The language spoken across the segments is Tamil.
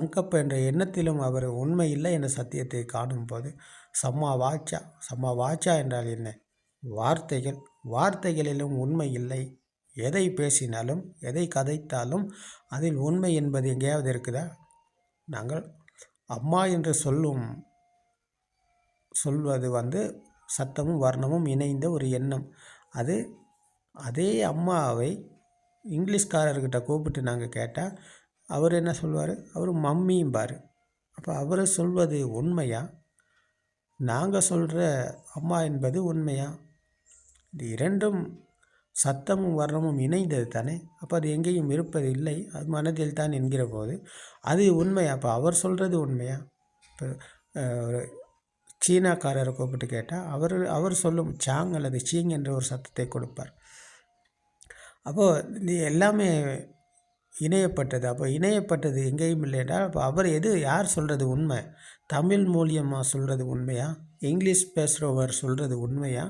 அங்கப்ப என்ற எண்ணத்திலும் அவர் உண்மை இல்லை என்ற சத்தியத்தை காணும்போது சம்மா வாச்சா? சம்மா வாச்சா? என்றால் என்ன? வார்த்தைகள். வார்த்தைகளிலும் உண்மை இல்லை. எதை பேசினாலும் எதை கதைத்தாலும் அதில் உண்மை என்பது எங்கேயாவது இருக்குதா? நாங்கள் அம்மா என்று சொல்லும் சொல்வது வந்து சத்தமும் வர்ணமும் இணைந்த ஒரு எண்ணம். அது அதே அம்மாவை இங்கிலீஷ்காரர்கிட்ட கூப்பிட்டு நாங்கள் கேட்டால் அவர் என்ன சொல்வார்? அவர் மம்மிம்பார் அப்போ அவரை சொல்வது உண்மையா? நாங்கள் சொல்கிற அம்மா என்பது உண்மையா? இது இரண்டும் சத்தமும் வர்ணமும் இணைந்தது தானே? அப்போ அது எங்கேயும் இருப்பது இல்லை. அது மனதில் தான் என்கிற போது அது உண்மையா அப்போ அவர் சொல்கிறது உண்மையா? இப்போ ஒரு சீனாக்காரரை கூப்பிட்டு கேட்டால் அவர் அவர் சொல்லும் சாங் அல்லது சீங் என்ற ஒரு சத்தத்தை கொடுப்பார். அப்போது நீ எல்லாமே இணையப்பட்டது. அப்போ இணையப்பட்டது எங்கேயும் இல்லை என்றால் அப்போ அவர் எது யார் சொல்கிறது உண்மை? தமிழ் மூலியமாக சொல்கிறது உண்மையா? இங்கிலீஷ் பேசுகிறவர் சொல்கிறது உண்மையா?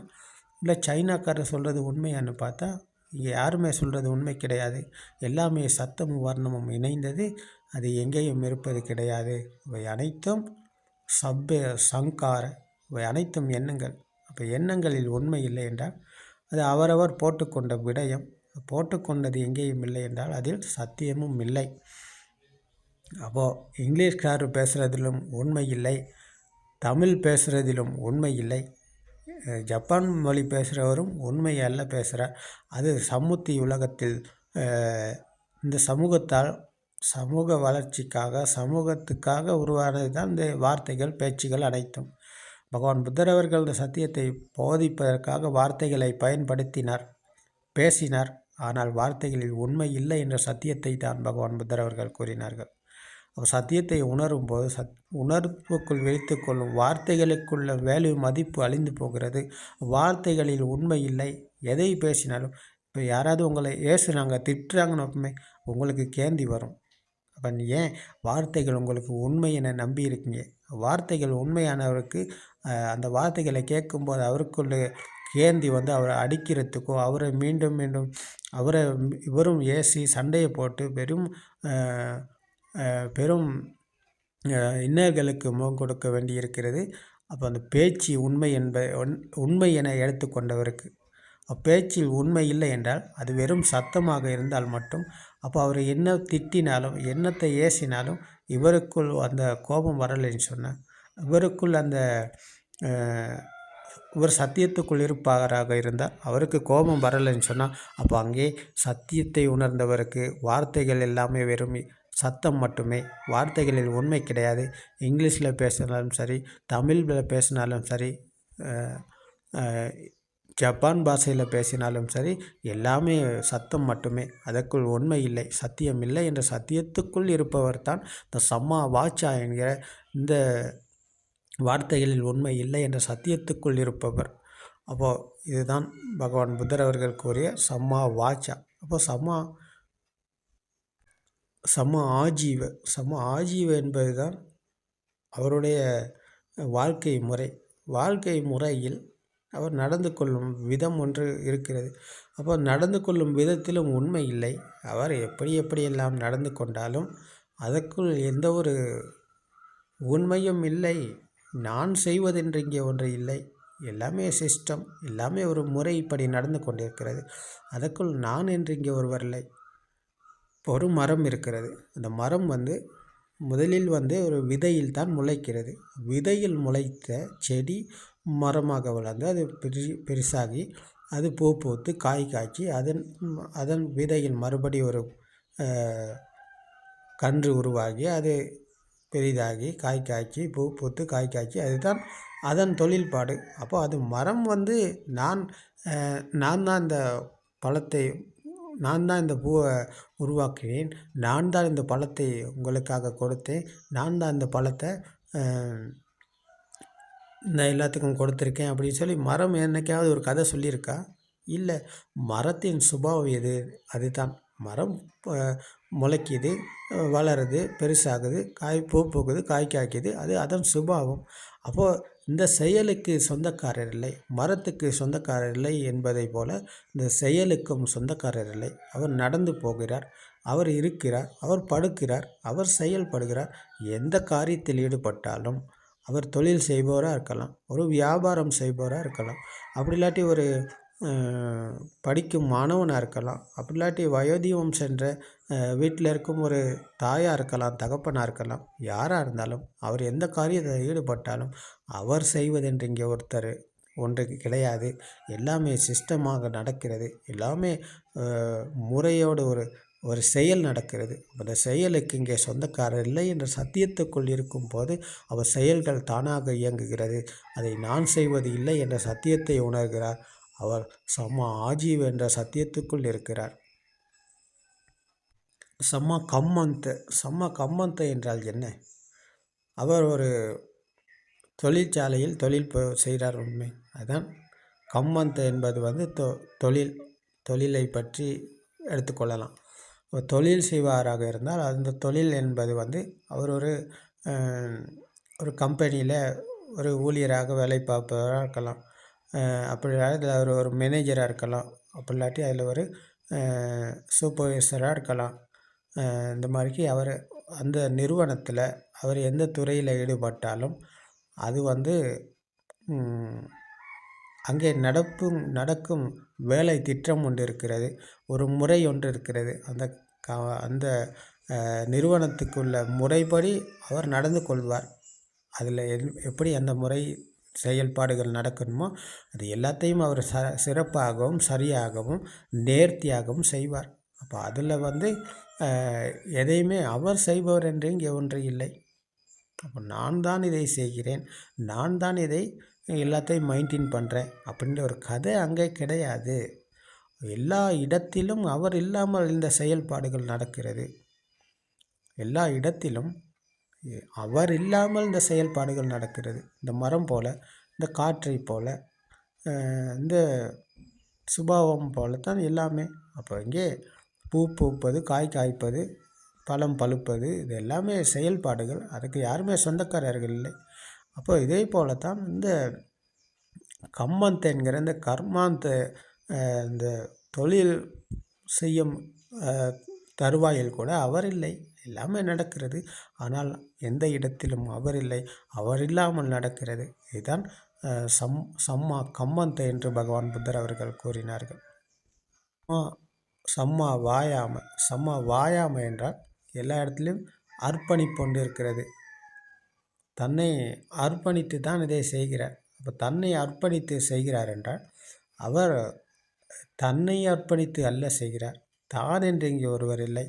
இல்லை சைனாக்காரர் சொல்கிறது உண்மையான்னு பார்த்தா இங்கே யாருமே சொல்கிறது உண்மை கிடையாது. எல்லாமே சத்தமும் வர்ணமும் இணைந்தது. அது எங்கேயும் இருப்பது கிடையாது. இவை அனைத்தும் சப்ப சங்கார இவை அனைத்தும் எண்ணங்கள். அப்போ எண்ணங்களில் உண்மை இல்லை என்றால் அது அவரவர் போட்டுக்கொண்ட விடயம். போட்டுக்கொண்டது எங்கேயும் இல்லை என்றால் அதில் சத்தியமும் இல்லை. அப்போது இங்கிலீஷ்காரர் பேசுகிறதிலும் உண்மை இல்லை தமிழ் பேசுகிறதிலும் உண்மை இல்லை. ஜப்பான் மொழி பேசுகிறவரும் உண்மை அல்ல பேசுகிறார் அது சமுத்தி உலகத்தில் இந்த சமூகத்தால் சமூக வளர்ச்சிக்காக சமூகத்துக்காக உருவானது தான் இந்த வார்த்தைகள் பேச்சுகள் அனைத்தும். பகவான் புத்தர் அவர்கள் இந்த சத்தியத்தை போதிப்பதற்காக வார்த்தைகளை பயன்படுத்தினார். பேசினார். ஆனால் வார்த்தைகளில் உண்மை இல்லை என்ற சத்தியத்தை தான் பகவான் புத்தர் அவர்கள் கூறினார்கள். சத்தியத்தை உணரும் போது சத் உணர்வுக்குள் வைத்து கொள்ளும் வார்த்தைகளுக்குள்ள வேல்யூ மதிப்பு அழிந்து போகிறது. வார்த்தைகளில் உண்மை இல்லை. எதை பேசினாலும் இப்போ யாராவது உங்களை ஏசுனாங்க திட்டுறாங்கன்னு உங்களுக்கு கேந்தி வரும். அப்போ ஏன் வார்த்தைகள் உங்களுக்கு உண்மை என நம்பி இருக்கீங்க? வார்த்தைகள் உண்மையானவருக்கு அந்த வார்த்தைகளை கேட்கும்போது அவருக்குள்ள கேந்தி வந்து அவரை அடிக்கிறதுக்கோ அவரை மீண்டும் மீண்டும் அவரை இவரும் ஏசி சண்டையை போட்டு பெரும் பெரும் இன்னல்களுக்கு முகம் கொடுக்க வேண்டி இருக்கிறது அப்போ அந்த பேச்சு உண்மை என்ப உண்மை என எடுத்துக்கொண்டவருக்கு அப்பேச்சில் உண்மை இல்லை என்றால் அது வெறும் சத்தமாக இருந்தால் மட்டும் அப்போ அவர் என்ன திட்டினாலும் என்னத்தை ஏசினாலும் இவருக்குள் அந்த கோபம் வரலைன்னு சொன்னால் இவருக்குள் அந்த இவர் சத்தியத்துக்குள் இருப்பாராக இருந்தால் அவருக்கு கோபம் வரலைன்னு சொன்னால் அப்போ அங்கே சத்தியத்தை உணர்ந்தவருக்கு வார்த்தைகள் எல்லாமே வெறும். சத்தம் மட்டுமே. வார்த்தைகளில் உண்மை கிடையாது. இங்கிலீஷில் பேசினாலும் சரி தமிழில் பேசினாலும் சரி ஜப்பான் பாஷையில் பேசினாலும் சரி எல்லாமே சத்தம் மட்டுமே. அதற்குள் உண்மை இல்லை சத்தியம் இல்லை என்ற சத்தியத்துக்குள் இருப்பவர் தான் இந்த சம்மா வாச்சா என்கிற இந்த வார்த்தைகளில் உண்மை இல்லை என்ற சத்தியத்துக்குள் இருப்பவர். அப்போது இதுதான் பகவான் புத்தர் அவர்கள் கூறிய சம்மா வாச்சா. அப்போ சம்மா சம ஆஜீவ சம ஆஜீவ என்பது தான் அவருடைய வாழ்க்கை முறை. வாழ்க்கை முறையில் அவர் நடந்து கொள்ளும் விதம் ஒன்று இருக்கிறது. அப்போ நடந்து கொள்ளும் விதத்திலும் உண்மை இல்லை. அவர் எப்படி எப்படியெல்லாம் நடந்து கொண்டாலும் அதற்குள் எந்த ஒரு உண்மையும் இல்லை. நான் செய்வதென்று இங்கே ஒன்று இல்லை. எல்லாமே சிஸ்டம் எல்லாமே ஒரு முறைப்படி நடந்து கொண்டிருக்கிறது. அதற்குள் நான் என்று இங்கே ஒருவர் இல்லை. இப்போ ஒரு மரம் இருக்கிறது. அந்த மரம் வந்து முதலில் வந்து ஒரு விதையில் தான் முளைக்கிறது. விதையில் முளைத்த செடி மரமாக வளர்ந்து அது பெரி பெருசாகி அது பூ பூத்து காய் காய்ச்சி அதன் அதன் விதையில் மறுபடி ஒரு கன்று உருவாகி அது பெரிதாகி காய் காய்ச்சி பூ பூத்து காய் காய்ச்சி அதுதான் அதன் தொழில்பாடு. அப்போ அது மரம் வந்து நான் நான் தான் இந்த பழத்தை நான் தான் இந்த பூவை உருவாக்கினேன். நான் தான் இந்த பழத்தை உங்களுக்காக கொடுத்தேன். நான் தான் இந்த பழத்தை நான் எல்லாத்துக்கும் கொடுத்துருக்கேன் அப்படின்னு சொல்லி மரம் என்னைக்காவது ஒரு கதை சொல்லியிருக்கா? இல்லை மரத்தின் சுபாவம் எது? அதுதான். மரம் முளைக்கிது வளருது பெருசாகுது காய் பூ பூக்குது காய் காய்க்குது. அது அதன் சுபாவம். அப்போது இந்த செயலுக்கு சொந்தக்காரர் இல்லை. மரத்துக்கு சொந்தக்காரர் இல்லை என்பதை போல இந்த செயலுக்கும் சொந்தக்காரர் இல்லை. அவர் நடந்து போகிறார் அவர் இருக்கிறார் அவர் படுக்கிறார் அவர் செயல்படுகிறார். எந்த காரியத்தில் ஈடுபட்டாலும் அவர் தொழில் செய்பவராக இருக்கலாம் ஒரு வியாபாரம் செய்பவராக இருக்கலாம். அப்படி இல்லாட்டி ஒரு படிக்கும் மாணவனாக இருக்கலாம். அப்படி இல்லாட்டி வயோதீபம் சென்ற வீட்டில் இருக்கும் ஒரு தாயாக இருக்கலாம் தகப்பனாக இருக்கலாம். யாராக இருந்தாலும் அவர் எந்த காரியத்தில் ஈடுபட்டாலும் அவர் செய்வதென்று இங்கே ஒருத்தர் ஒன்று கிடையாது. எல்லாமே சிஸ்டமாக நடக்கிறது. எல்லாமே முறையோட முறையோடு ஒரு ஒரு செயல் நடக்கிறது. அந்த செயலுக்கு இங்கே சொந்தக்காரர் இல்லை என்ற சத்தியத்துக்குள் இருக்கும் போது அவர் செயல்கள் தானாக இயங்குகிறது. அதை நான் செய்வது இல்லை என்ற சத்தியத்தை உணர்கிறார். அவர் சம ஆஜீவ் என்ற சத்தியத்துக்குள் இருக்கிறார். சம கம்மந்த சம கம்மந்த என்றால் என்ன? அவர் ஒரு தொழிற்சாலையில் தொழில் செய்கிறார் உண்மை. அதுதான் கம்மந்த என்பது வந்து தொ தொழில் தொழிலை பற்றி எடுத்துக்கொள்ளலாம் ஒரு தொழில் செய்வாராக இருந்தால் அந்த தொழில் என்பது வந்து அவர் ஒரு ஒரு கம்பெனியில் ஒரு ஊழியராக வேலை பார்ப்பவராக இருக்கலாம். அப்படி அதில் அவர் ஒரு மேனேஜராக இருக்கலாம். அப்படி இல்லாட்டி அதில் ஒரு சூப்பர்வைசராக இருக்கலாம். இந்த மாதிரிக்கு அவர் அந்த நிறுவனத்தில் அவர் எந்த துறையில் ஈடுபட்டாலும் அது வந்து அங்கே நடப்பும் நடக்கும் வேலை திட்டம் ஒன்று இருக்கிறது. ஒரு முறை ஒன்று இருக்கிறது. அந்த க அந்த நிறுவனத்துக்குள்ள முறைப்படி அவர் நடந்து கொள்வார். அதில் என் எப்படி அந்த முறை செயல்பாடுகள் நடக்கணுமோ அது எல்லாத்தையும் அவர் ச சிறப்பாகவும் சரியாகவும் நேர்த்தியாகவும் செய்வார். அப்போ அதில் வந்து எதையுமே அவர் செய்பவர் என்று இங்கே ஒன்று இல்லை. அப்போ நான் தான் இதை செய்கிறேன் நான் தான் இதை எல்லாத்தையும் மெயின்டைன் பண்ணுறேன் அப்படின்ற ஒரு கதை அங்கே கிடையாது. எல்லா இடத்திலும் அவர் இல்லாமல் இந்த செயல்பாடுகள் நடக்கிறது. எல்லா இடத்திலும் அவர் இல்லாமல் இந்த செயல்பாடுகள் நடக்கிறது. இந்த மரம் போல் இந்த காற்றை போல் இந்த சுபாவம் போல தான் எல்லாமே. அப்போ இங்கே பூ பூப்பது காய் காய்ப்பது பழம் பழுப்பது இது எல்லாமே செயல்பாடுகள். அதுக்கு யாருமே சொந்தக்காரர்கள் இல்லை. அப்போ இதே போல தான் இந்த கம்மந்த் என்கிற இந்த கர்மாந்த இந்த தொழில் செய்யும் தருவாயில் கூட அவர் இல்லை. எல்லாமே நடக்கிறது. ஆனால் எந்த இடத்திலும் அவர் இல்லை. அவர் இல்லாமல் நடக்கிறது. இதுதான் சம் சம்மா கம்மந்த என்று பகவான் புத்தர் அவர்கள் கூறினார்கள். சம்மா சம்மா வாயாம சம்மா வாயாம என்றால் எல்லா இடத்துலையும் அர்ப்பணிப்பு இருக்கிறது. தன்னை அர்ப்பணித்து தான் இதை செய்கிறார். அப்போ தன்னை அர்ப்பணித்து செய்கிறார் என்றால் அவர் தன்னை அர்ப்பணித்து அல்ல செய்கிறார். தான் என்று இங்கே ஒருவர் இல்லை.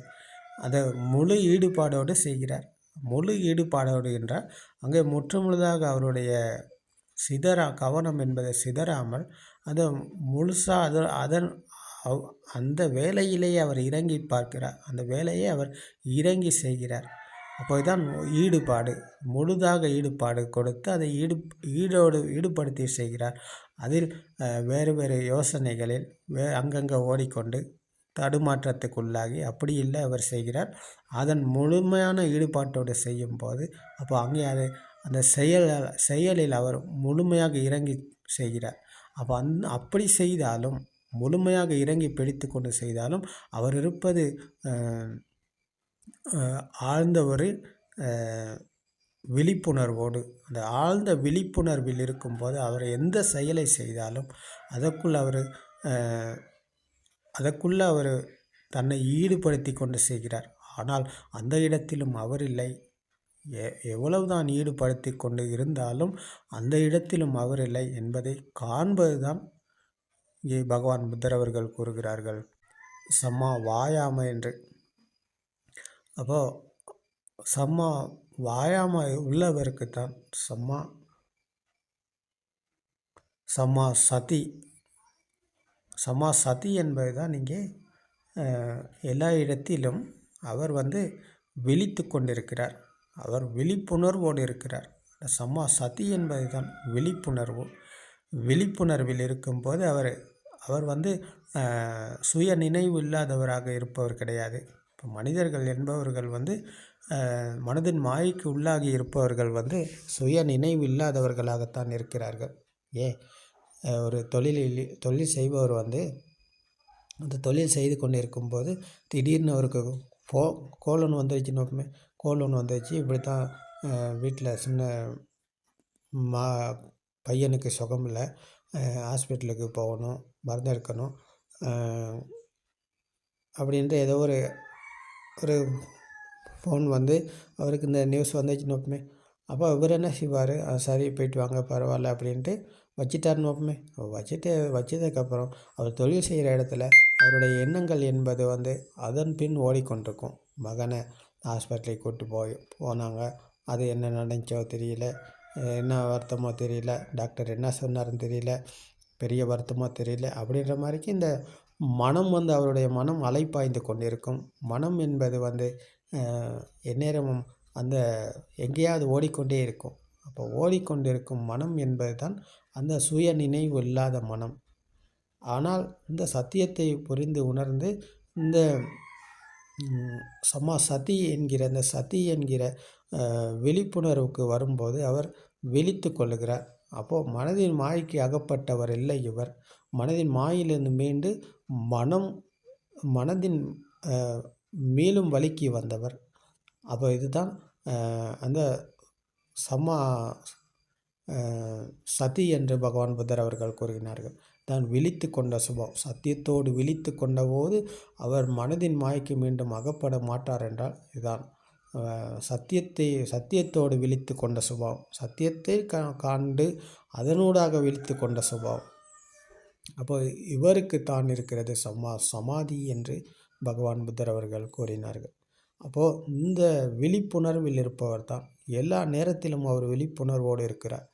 அதை முழு ஈடுபாடோடு செய்கிறார். முழு ஈடுபாடோடு என்றால் அங்கே முற்றுமுழுதாக அவருடைய சிதறா கவனம் என்பதை சிதறாமல் அதை முழுசாக அது அதன் அவ்- அந்த வேலையிலேயே அவர் இறங்கி பார்க்கிறார். அந்த வேலையை அவர் இறங்கி செய்கிறார். அப்போதான் ஈடுபாடு முழுதாக ஈடுபாடு கொடுத்து அதை ஈடு ஈடோடு ஈடுபடுத்தி செய்கிறார். அதில் வேறு வேறு யோசனைகளில் வே அங்கங்கே ஓடிக்கொண்டு தடுமாற்றத்துக்குள்ளாகி அப்படி இல்லை அவர் செய்கிறார். அதன் முழுமையான ஈடுபாட்டோடு செய்யும்போது அப்போ அங்கே அது அந்த செயல் செயலில் அவர் முழுமையாக இறங்கி செய்கிறார். அப்போ அந் அப்படி செய்தாலும் முழுமையாக இறங்கி பிடித்து கொண்டு செய்தாலும் அவர் இருப்பது ஆழ்ந்த ஒரு விழிப்புணர்வோடு அந்த ஆழ்ந்த விழிப்புணர்வில் இருக்கும்போது அவர் எந்த செயலை செய்தாலும் அதற்குள் அவர் அதற்குள்ளே அவர் தன்னை ஈடுபடுத்தி கொண்டு செய்கிறார் ஆனால் அந்த இடத்திலும் அவர் இல்லை. எ எவ்வளவுதான் ஈடுபடுத்தி கொண்டு இருந்தாலும் அந்த இடத்திலும் அவர் இல்லை என்பதை காண்பதுதான் இங்கே பகவான் புத்தர் அவர்கள் கூறுகிறார்கள். சம்மா வாயாம என்று. அப்போ சம்மா வாயாம உள்ளவருக்கு தான் சம்மா சம்மா சதி சமா சதி என்பது தான் இங்கே எல்லா இடத்திலும் அவர் வந்து விழித்து கொண்டிருக்கிறார். அவர் விழிப்புணர்வோடு இருக்கிறார். சமா சதி என்பது தான் விழிப்புணர்வு. விழிப்புணர்வில் இருக்கும்போது அவர் அவர் வந்து சுய நினைவு இல்லாதவராக இருப்பவர் கிடையாது. இப்போ மனிதர்கள் என்பவர்கள் வந்து மனதின் மாய்க்கு உள்ளாகி இருப்பவர்கள் வந்து சுய நினைவு இல்லாதவர்களாகத்தான் இருக்கிறார்கள். ஏன்? ஒரு தொழிலில் தொழில் செய்பவர் வந்து அந்த தொழில் செய்து கொண்டு இருக்கும்போது திடீர்னு அவருக்கு போ கோலன் வந்துருச்சு நோக்கமே. கோலன் வந்துருச்சு. இப்படி தான் வீட்டில் சின்ன மா பையனுக்கு சுகம் இல்லை. ஹாஸ்பிட்டலுக்கு போகணும் மருந்து எடுக்கணும் அப்படின்ட்டு ஏதோ ஒரு ஒரு ஃபோன் வந்து அவருக்கு இந்த நியூஸ் வந்துச்சு நோக்கமே. அப்போ இவர் என்ன செய்வார்? சரி போயிட்டு வாங்க பரவாயில்ல அப்படின்ட்டு வச்சிட்டார் நோக்கமே வச்சுட்டு வச்சதுக்கப்புறம் அவர் தொழில் செய்கிற இடத்துல அவருடைய எண்ணங்கள் என்பது வந்து அதன் பின் ஓடிக்கொண்டிருக்கும். மகனை ஹாஸ்பிட்டலுக்கு கூப்பிட்டு போய் போனாங்க. அது என்ன நடந்துச்சோ தெரியல. என்ன வருத்தமோ தெரியல. டாக்டர் என்ன சொன்னாருன்னு தெரியல. பெரிய வருத்தமோ தெரியல. அப்படின்ற மாதிரிக்கு இந்த மனம் வந்து அவருடைய மனம் அலைப்பாய்ந்து கொண்டிருக்கும். மனம் என்பது வந்து எந்நேரமும் அந்த எங்கேயாவது ஓடிக்கொண்டே இருக்கும். அப்போ ஓடிக்கொண்டிருக்கும் மனம் என்பது தான் அந்த சுய நினைவு இல்லாத மனம். ஆனால் இந்த சத்தியத்தை புரிந்து உணர்ந்து இந்த சமா சதி என்கிற இந்த சதி என்கிற விழிப்புணர்வுக்கு வரும்போது அவர் விழித்து கொள்ளுகிறார். அப்போது மனதின் மாய்க்கு அகப்பட்டவர் இல்லை இவர். மனதின் மாயிலிருந்து மீண்டு மனம் மனதின் மேலும் வலிக்கு வந்தவர். அப்போ இதுதான் அந்த சமா சதி என்று பகவான் புத்தர் அவர்கள் கூறுகிறார்கள் தான் விழித்து கொண்ட சுபம் சத்தியத்தோடு விழித்து கொண்டபோது அவர் மனதின் மாய்க்கு மீண்டும் அகப்பட மாட்டார் என்றால் இதுதான். சத்தியத்தை சத்தியத்தோடு விழித்து கொண்ட சுபாவம். சத்தியத்தை கா காண்டு அதனூடாக விழித்து கொண்ட சுபாவம். அப்போ இவருக்கு தான் இருக்கிறது சமா சமாதி என்று பகவான் புத்தர் அவர்கள் கூறினார்கள். அப்போது இந்த விழிப்புணர்வில் இருப்பவர் தான். எல்லா நேரத்திலும் அவர் விழிப்புணர்வோடு இருக்கிறார்.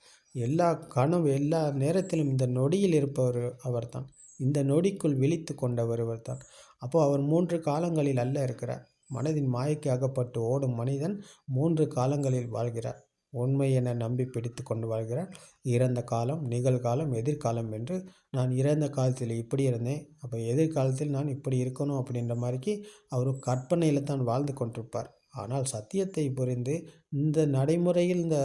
எல்லா கனவு எல்லா நேரத்திலும் இந்த நொடியில் இருப்பவர் அவர்தான். இந்த நொடிக்குள் விழித்து கொண்டவர் தான் அப்போது அவர் மூன்று காலங்களில் அல்ல இருக்கிறார். மனதின் மாயைக்கு அகப்பட்டு ஓடும் மனிதன் மூன்று காலங்களில் வாழ்கிறார். உண்மை என நம்பி பிடித்து கொண்டு வாழ்கிறார். இறந்த காலம் நிகழ்காலம் எதிர்காலம் என்று நான் இறந்த காலத்தில் இப்படி இருந்தேன். அப்போ எதிர்காலத்தில் நான் இப்படி இருக்கணும் அப்படின்ற மாதிரிக்கு அவர் கற்பனையில் தான் வாழ்ந்து கொண்டிருப்பார். ஆனால் சத்தியத்தை புரிந்து இந்த நடைமுறையில் இந்த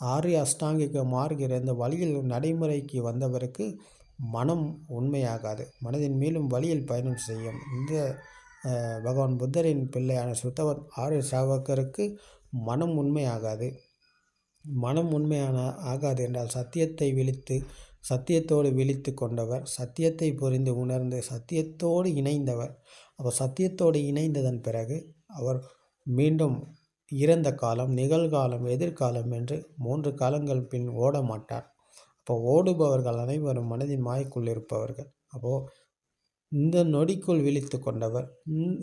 ஆரிய அஷ்டாங்கிக மாறுகிற இந்த வழியில் நடைமுறைக்கு வந்தவருக்கு மனம் உண்மையாகாது. மனதின் மேலும் வழியில் பயணம் செய்யும் இந்த பகவான் புத்தரின் பிள்ளையான சுத்தவன் ஆரிய சாவக்கருக்கு மனம் உண்மையாகாது. மனம் உண்மையான ஆகாது என்றால் சத்தியத்தை விழித்து சத்தியத்தோடு விழித்து கொண்டவர் சத்தியத்தை புரிந்து உணர்ந்து சத்தியத்தோடு இணைந்தவர். அப்போ சத்தியத்தோடு இணைந்ததன் பிறகு அவர் மீண்டும் இறந்த காலம் நிகழ்காலம் எதிர்காலம் என்று மூன்று காலங்கள் பின் ஓட மாட்டார். அப்போ ஓடுபவர்கள் அனைவரும் மனதின் மாய்க்குள் இருப்பவர்கள். அப்போது இந்த நொடிக்குள் விழித்து கொண்டவர்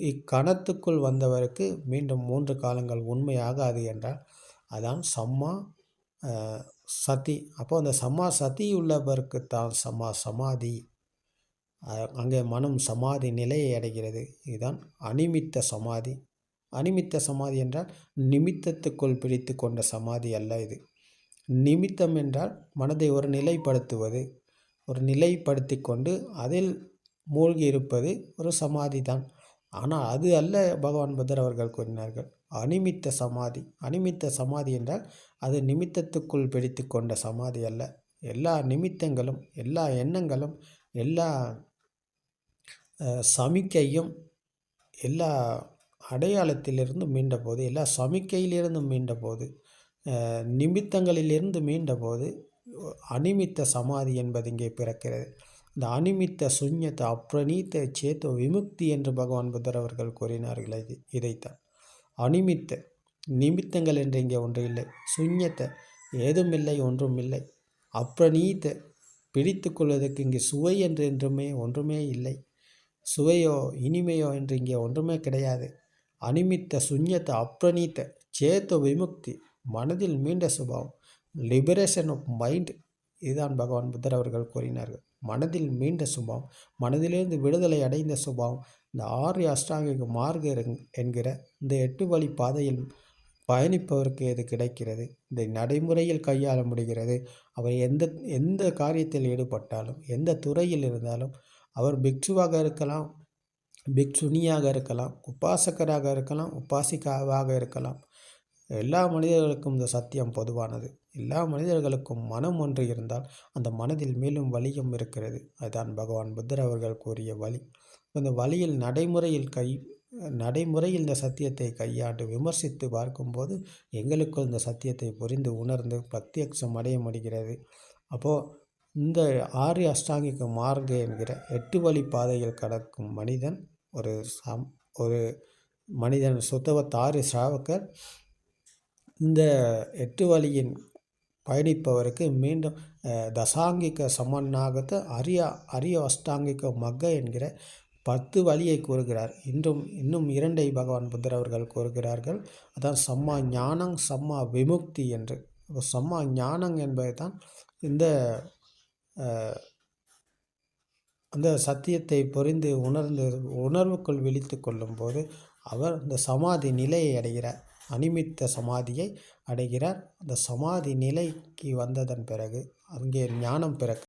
இக்கணத்துக்குள் வந்தவருக்கு மீண்டும் மூன்று காலங்கள் உண்மையாகாது என்றால் அதான் சம்மா சதி. அப்போ அந்த சம்மா சதி உள்ளவருக்கு தான் சம்மா சமாதி. அங்கே மனம் சமாதி நிலையை அடைகிறது. இதுதான் அனிமித்த சமாதி. அனிமித்த சமாதி என்றால் நிமித்தத்துக்குள் பிடித்து கொண்ட சமாதி அல்ல இது. நிமித்தம் என்றால் மனதை ஒரு நிலைப்படுத்துவது ஒரு நிலைப்படுத்தி கொண்டு அதில் மூழ்கி இருப்பது ஒரு சமாதி தான் ஆனால் அது அல்ல பகவான் புத்தர் அவர்கள் கூறினார்கள். அனிமித்த சமாதி அனிமித்த சமாதி என்றால் அது நிமித்தத்துக்குள் பிடித்து கொண்ட சமாதி அல்ல. எல்லா நிமித்தங்களும் எல்லா எண்ணங்களும் எல்லா சமிக்கையும் எல்லா அடையாளத்திலிருந்து மீண்டபோது எல்லா சமிக்கையிலிருந்து மீண்டபோது நிமித்தங்களிலிருந்து மீண்டபோது அனிமித்த சமாதி என்பது இங்கே பிறக்கிறது. இந்த அனிமித்த சுஞ்சத்தை அப்ரணீத்த சேத்தோ விமுக்தி என்று பகவான் புத்தர் அவர்கள் கூறினார்கள். இது இதைத்தான். அனிமித்த நிமித்தங்கள் என்று இங்கே ஒன்று இல்லை. சுஞ்சத்தை ஏதுமில்லை ஒன்றும் இல்லை அப்ரணீத்த பிடித்து கொள்வதற்கு இங்கே சுவை என்று என்றுமே ஒன்றுமே இல்லை. சுவையோ இனிமையோ என்று இங்கே ஒன்றுமே கிடையாது. அனிமித்த சுஞ்சத்தை அப்ரணீத்த சேத்த விமுக்தி மனதில் மீண்ட சுபாவம் லிபரேஷன் ஆஃப் மைண்ட். இதுதான் பகவான் புத்தர் அவர்கள் கூறினார்கள். மனதில் மீண்ட சுபாவம் மனதிலிருந்து விடுதலை அடைந்த சுபாவம். இந்த ஆறு அஷ்டாங்க மார்க என்கிற இந்த எட்டு வழி பாதையில் பயணிப்பவருக்கு இது கிடைக்கிறது? இந்த நடைமுறையில் கையாள முடிகிறது. அவர் எந்த எந்த காரியத்தில் ஈடுபட்டாலும் எந்த துறையில் இருந்தாலும் அவர் பிக்ஷுவாக இருக்கலாம் பிக்ஷுனியாக இருக்கலாம் உபாசகராக இருக்கலாம் உபாசிகாவாக இருக்கலாம். எல்லா மனிதர்களுக்கும் இந்த சத்தியம் பொதுவானது. எல்லா மனிதர்களுக்கும் மனம் ஒன்று இருந்தால் அந்த மனதில் மேலும் வலியும் இருக்கிறது. அதுதான் பகவான் புத்தர் அவர்கள் கூறிய வழி இந்த வழியில் நடைமுறையில் கை நடைமுறையில் இந்த சத்தியத்தை கையாண்டு விமர்சித்து பார்க்கும்போது எங்களுக்குள் இந்த சத்தியத்தை புரிந்து உணர்ந்து பிரத்யக்ஷம் அடைய முடிகிறது. அப்போது இந்த ஆரிய அஷ்டாங்கிக்கு மார்க்க என்கிற எட்டு வழி பாதையில் கடக்கும் மனிதன் ஒரு சம் ஒரு மனிதன் சுத்தவத்தாறு சாவக்கர் இந்த எட்டு வழியின் பயணிப்பவருக்கு மீண்டும் தசாங்கிக்க சமன்னாகத்து அரிய அரிய அஷ்டாங்கிக்க மக்க என்கிற பத்து வழியை கூறுகிறார். இன்றும் இன்னும் இரண்டை பகவான் புத்தர் அவர்கள் கூறுகிறார்கள். அதான் சம்மா ஞானம் சம்மா விமுக்தி என்று. சம்மா ஞானம் என்பது தான் இந்த அந்த சத்தியத்தை புரிந்து உணர்ந்து உணர்வுக்குள் விழித்து கொள்ளும்போது அவர் இந்த சமாதி நிலையை அடைகிறார். அனிமித்த சமாதியை அடைகிறார். அந்த சமாதி நிலைக்கு வந்ததன் பிறகு அங்கே ஞானம் பிறக்க